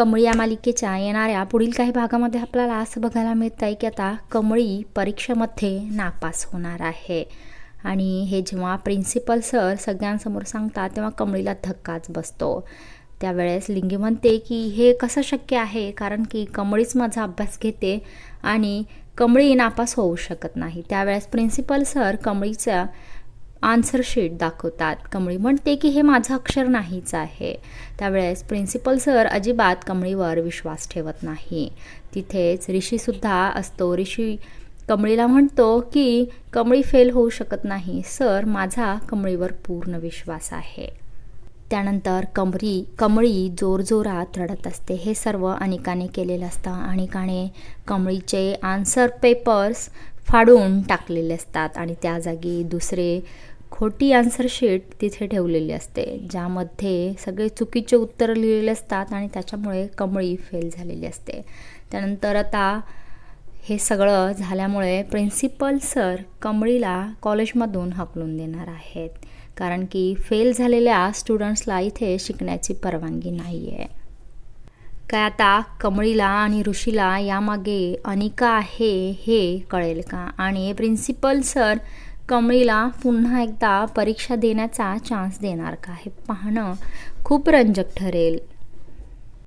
कमळी या मालिकेच्या येणाऱ्या पुढील काही भागामध्ये आपल्याला असं बघायला मिळतं आहे की आता कमळी परीक्षेमध्ये नापास होणार आहे. आणि हे जेव्हा प्रिन्सिपल सर सगळ्यांसमोर सांगतात तेव्हा कमळीला धक्काच बसतो. त्यावेळेस लिंगी म्हणते की हे कसं शक्य आहे? कारण की कमळीच माझा अभ्यास घेते आणि कमळी नापास होऊ शकत नाही. त्यावेळेस प्रिन्सिपल सर कमळीचा आन्सर शीट दाखवतात. कमळी म्हणते की हे माझं अक्षर नाहीच आहे. त्यावेळेस प्रिन्सिपल सर अजिबात कमळीवर विश्वास ठेवत नाही. तिथेच ऋषीसुद्धा असतो. ऋषी कमळीला म्हणतो की कमळी फेल होऊ शकत नाही. सर माझा कमळीवर पूर्ण विश्वास आहे. त्यानंतर कमरी कमळी जोरजोरात रडत असते. हे सर्व अनिकाने केलेलं असतं. अनिकाने कमळीचे आन्सर पेपर्स फाडून टाकलेले असतात आणि त्या जागी दुसरे खोटी आन्सर शीट तिथे ठेवलेली असते ज्यामध्ये सगळे चुकीचे उत्तरं लिहिलेले असतात आणि त्याच्यामुळे कमळी फेल झालेली असते. त्यानंतर आता हे सगळं झाल्यामुळे प्रिन्सिपल सर कमळीला कॉलेजमधून हकलून देणार आहेत. कारण की फेल झालेल्या स्टुडंट्सला इथे शिकण्याची परवानगी नाही आहे काय आता कमळीला आणि ऋषीला यामागे अनिका आहे हे कळेल का? आणि प्रिन्सिपल सर कमळीला पुन्हा एकदा परीक्षा देण्याचा चान्स देणार का? हे पाहणं खूप रंजक ठरेल.